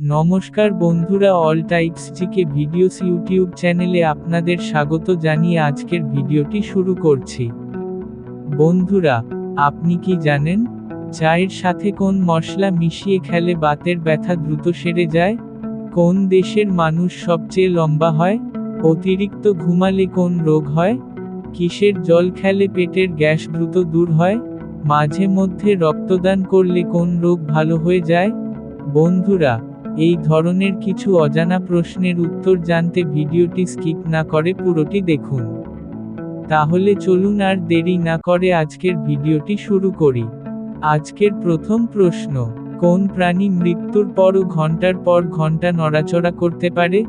নমস্কার বন্ধুরা all types GK videos YouTube চ্যানেলে আপনাদের স্বাগত জানিয়ে আজকের ভিডিওটি শুরু করছি। বন্ধুরা, আপনি কি জানেন, চায়ের সাথে কোন মশলা মিশিয়ে খেলে বাতের ব্যথা দ্রুত সেরে যায়? কোন দেশের মানুষ সবচেয়ে লম্বা হয়? অতিরিক্ত ঘুমালে কোন রোগ হয়? কিসের জল খেলে পেটের গ্যাস দ্রুত দূর হয়? মাঝে মধ্যে রক্তদান করলে কোন রোগ ভালো হয়ে যায়? বন্ধুরা এই ধরনের কিছু অজানা প্রশ্নের উত্তর জানতে ভিডিওটি স্কিপ না করে পুরোটি দেখুন। তাহলে চলুন আর দেরি না করে আজকের ভিডিওটি শুরু করি। আজকের প্রথম প্রশ্ন, কোন প্রাণী মৃত্যুর পরও ঘণ্টার পর ঘণ্টা নড়াচড়া করতে পারে?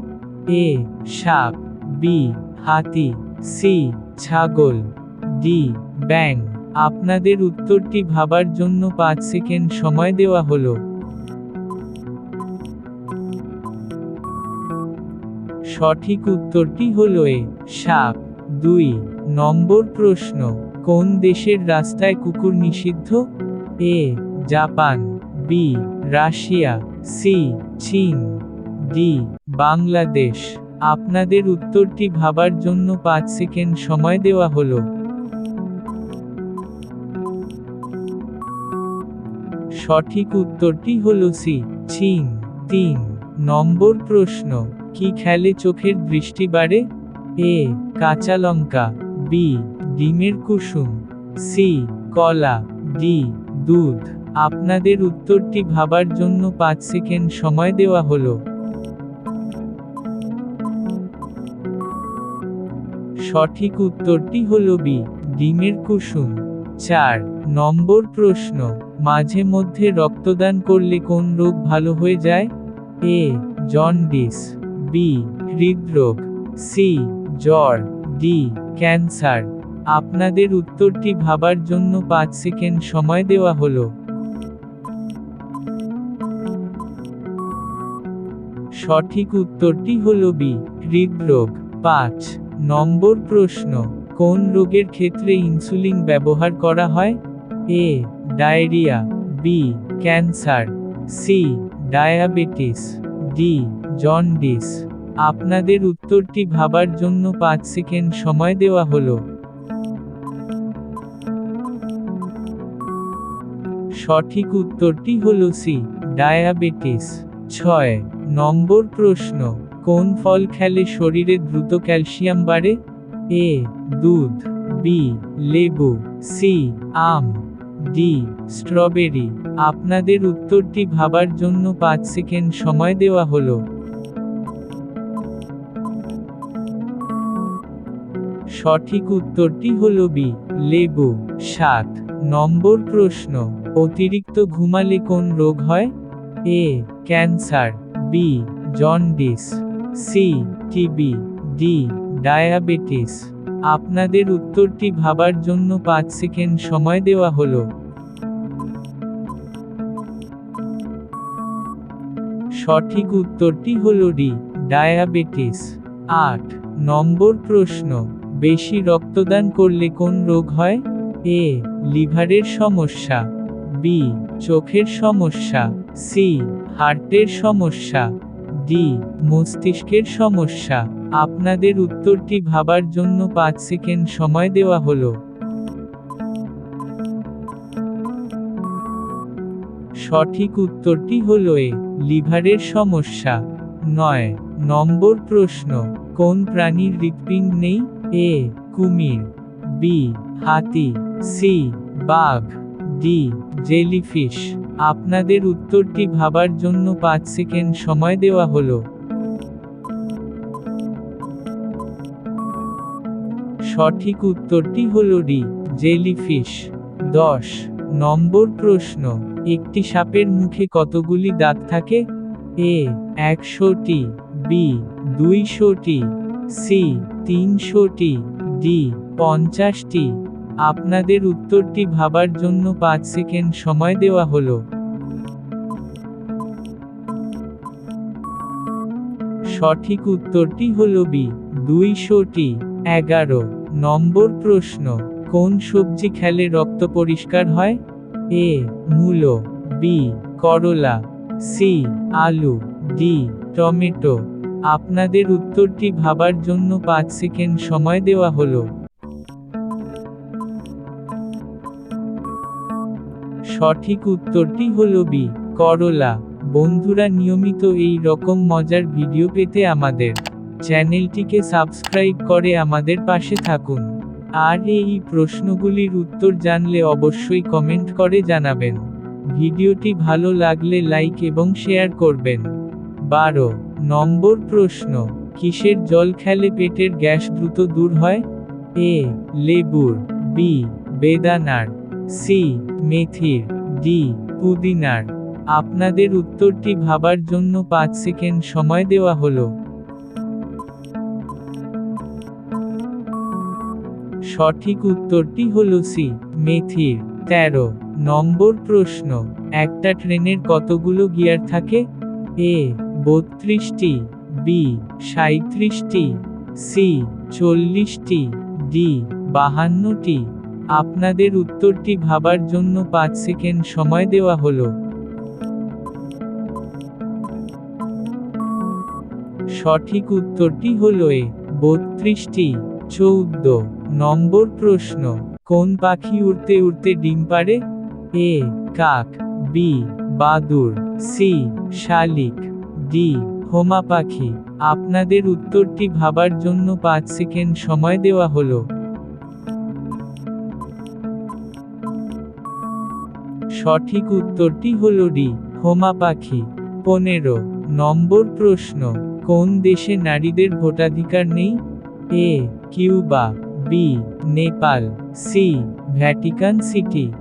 এ, সাপ, বি, হাতি, সি, ছাগল, ডি ব্যাং আপনাদের উত্তরটি ভাবার জন্য পাঁচ সেকেন্ড সময় দেওয়া হলো। সঠিক উত্তরটি হল এ, সাপ। দুই, নম্বর প্রশ্ন, কোন দেশের রাস্তায় কুকুর নিষিদ্ধ? A, Japan. B, Russia. C, চীন। ডি, বাংলাদেশ। আপনাদের উত্তরটি ভাবার জন্য পাঁচ সেকেন্ড সময় দেওয়া হলো। সঠিক উত্তরটি হল সি, চীন। তিন, নম্বর প্রশ্ন কি খেলে চোখের দৃষ্টি বাড়ে? এ, কাঁচা লঙ্কা, বি, ডিমের কুসুম, সি, কলা, ডি, দুধ। আপনাদের উত্তরটি ভাবার জন্য পাঁচ সেকেন্ড সময় দেওয়া হলো। সঠিক উত্তরটি হল বি, ডিমের কুসুম। চার, নম্বর প্রশ্ন, মাঝে মধ্যে রক্তদান করলে কোন রোগ ভালো হয়ে যায়? A, jaundice. বি, হৃদরোগ, সি, জ্বর, ডি, ক্যান্সার। আপনাদের উত্তরটি ভাবার জন্য পাঁচ সেকেন্ড সময় দেওয়া হলো। সঠিক উত্তরটি হল বি, হৃদরোগ। পাঁচ, নম্বর প্রশ্ন, কোন রোগের ক্ষেত্রে ইনসুলিন ব্যবহার করা হয়? A, diarrhoea, B, cancer, C, diabetes, D jaundice. আপনাদের উত্তরটি ভাবার জন্য পাঁচ সেকেন্ড সময় দেওয়া হলো। সঠিক উত্তরটি হল সি ডায়াবেটিস। ছয়, নম্বর প্রশ্ন, কোন ফল খেলে শরীরে দ্রুত ক্যালসিয়াম বাড়ে? এ দুধ। বি লেবু। সি আম। D strawberry. আপনাদের উত্তরটি ভাবার জন্য পাঁচ সেকেন্ড সময় দেওয়া হলো। সঠিক উত্তরটি হল বি, লেবু। সাত, নম্বর প্রশ্ন, অতিরিক্ত ঘুমালে কোন রোগ হয়? A, cancer. B, jaundice. C TB D, diabetes. আপনাদের উত্তরটি ভাবার জন্য পাঁচ সেকেন্ড সময় দেওয়া হলো। সঠিক উত্তরটি হল ডি, ডায়াবেটিস। আট, নম্বর প্রশ্ন বেশি রক্তদান করলে কোন রোগ হয়? এ, লিভারের সমস্যা। বি, চোখের সমস্যা। সি, হার্টের সমস্যা। ডি, মস্তিষ্কের সমস্যা। আপনাদের উত্তরটি ভাবার জন্য পাঁচ সেকেন্ড সময় দেওয়া হলো। সঠিক উত্তরটি হল এ, লিভারের সমস্যা। নয়, নম্বর প্রশ্ন, কোন প্রাণীর হৃৎপিণ্ড নেই? এ, কুমির, বি, হাতি, সি, বাঘ, ডি, জেলিফিশ। আপনাদের উত্তরটি ভাবার জন্য পাঁচ সেকেন্ড সময় দেওয়া হলো। সঠিক উত্তরটি হল ডি, জেলিফিশ। দশ, নম্বর প্রশ্ন, একটি সাপের মুখে কতগুলি দাঁত থাকে? এ, একশোটি, বি, দুইশোটি। সি তিনশোটি, ডি পঞ্চাশটি। আপনাদের উত্তরটি ভাবার জন্য পাঁচ সেকেন্ড সময় দেওয়া হলো। সঠিক উত্তরটি হল বি, দুইশোটি। এগারো, নম্বর প্রশ্ন, কোন সবজি খেলে রক্ত পরিষ্কার হয়? এ, মূলো, বি, করলা, সি, আলু, ডি, টমেটো। আপনাদের উত্তরটি ভাবার জন্য পাঁচ সেকেন্ড সময় দেওয়া হলো। সঠিক উত্তরটি হলো বি করলা। বন্ধুরা, নিয়মিত এই রকম মজার ভিডিও পেতে আমাদের চ্যানেলটিকে সাবস্ক্রাইব করে আমাদের পাশে থাকুন। আর এই প্রশ্নগুলির উত্তর জানলে অবশ্যই কমেন্ট করে জানাবেন। ভিডিওটি ভালো লাগলে লাইক এবং শেয়ার করবেন। বারো নম্বর প্রশ্ন, কিসের জল খেলে পেটের গ্যাস দ্রুত দূর হয়? এ, লেবুর, বি, বেদানার, সি, মেথির, ডি, পুদিনার। আপনাদের উত্তরটি ভাবার জন্য পাঁচ সেকেন্ড সময় দেওয়া হলো। সঠিক উত্তরটি হল সি, মেথির। তেরো, নম্বর প্রশ্ন, একটা ট্রেনের কতগুলো গিয়ার থাকে? এ বত্রিশটি, বি সাঁত্রিশটি সি, চল্লিশটি, ডি, বাহান্নটি। আপনাদের উত্তরটি ভাবার জন্য পাঁচ সেকেন্ড সময় দেওয়া হলো। সঠিক উত্তরটি হল এ, বত্রিশটি, চৌদ্দ। নম্বর প্রশ্ন, কোন পাখি উড়তে উড়তে ডিম পারে এ, কাক। বি বাদুর সি, শালিক। ডি হোমা পাখি। আপনাদের উত্তরটি ভাবার জন্য পাঁচ সেকেন্ড সময় দেওয়া হলো। সঠিক উত্তরটি হল ডি, হোমা পাখি। পনেরো, নম্বর প্রশ্ন, কোন দেশে নারীদের ভোটাধিকার নেই? A, Cuba, B, Nepal, C, Vatican City,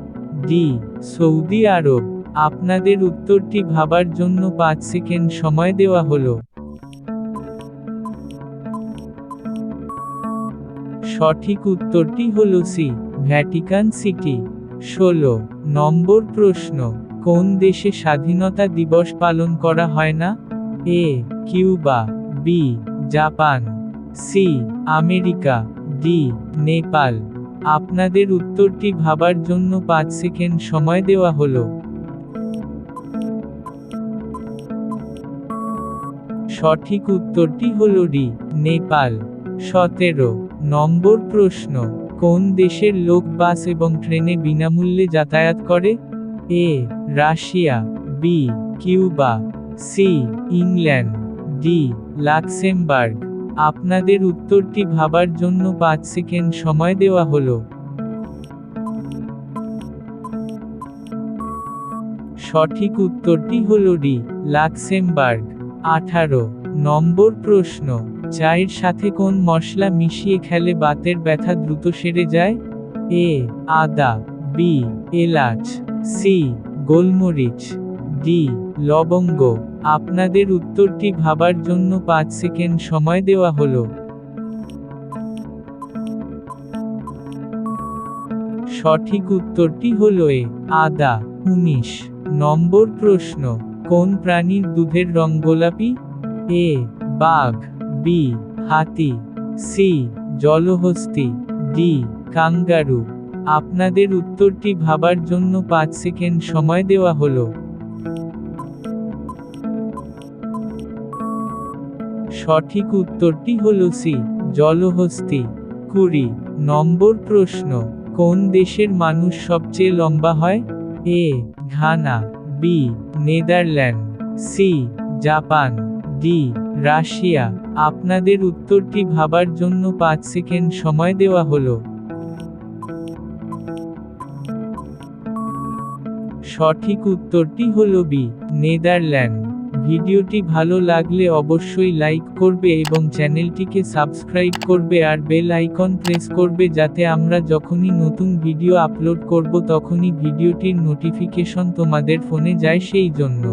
D, Saudi Arab. আপনাদের উত্তরটি ভাবার জন্য পাঁচ সেকেন্ড সময় দেওয়া হলো। সঠিক উত্তরটি হল সি ভ্যাটিকান সিটি ষোলো, নম্বর প্রশ্ন, কোন দেশে স্বাধীনতা দিবস পালন করা হয় না? A Cuba. B Japan. C America. D Nepal. আপনাদের উত্তরটি ভাবার জন্য পাঁচ সেকেন্ড সময় দেওয়া হলো। সঠিক উত্তরটি হল ডি, নেপাল। সতেরো, নম্বর প্রশ্ন, কোন দেশের লোক বাস এবং ট্রেনে বিনামূল্যে যাতায়াত করে? A, Russia, B, Cuba, C, England, D, Luxembourg. আপনাদের উত্তরটি ভাবার জন্য পাঁচ সেকেন্ড সময় দেওয়া হলো। সঠিক উত্তরটি হল ডি, লাক্সেমবার্গ। আঠারো। নম্বর প্রশ্ন, চায়ের সাথে কোন মশলা মিশিয়ে খেলে বাতের ব্যথা দ্রুত সেরে যায়? এ, আদা, বি, এলাচ, সি, গোলমরিচ, ডি, লবঙ্গ। আপনাদের উত্তরটি ভাবার জন্য পাঁচ সেকেন্ড সময় দেওয়া হলো। সঠিক উত্তরটি হল এ, আদা, উনিশ। নম্বর প্রশ্ন কোন প্রাণীর দুধের রং গোলাপি? এ, বাঘ, বি, হাতি, সি, জলহস্তি, ডি, কাঙ্গারু। আপনাদের উত্তরটি ভাবার জন্য পাঁচ সেকেন্ড সময় দেওয়া হলো। সঠিক উত্তরটি হল সি, জলহস্তি। কুড়ি, নম্বর প্রশ্ন, কোন দেশের মানুষ সবচেয়ে লম্বা হয়? A, Ghana. B Netherland C Japan D Russia আপনাদের উত্তরটি ভাবার জন্য পাঁচ সেকেন্ড সময় দেওয়া হলো। সঠিক উত্তরটি হল বি নেদারল্যান্ড ভিডিওটি ভালো লাগলে অবশ্যই লাইক করবে এবং চ্যানেলটিকে সাবস্ক্রাইব করবে আর বেল আইকন প্রেস করবে যাতে আমরা যখনই নতুন ভিডিও আপলোড করব তখনই ভিডিওটির নোটিফিকেশন তোমাদের ফোনে যায় সেই জন্য।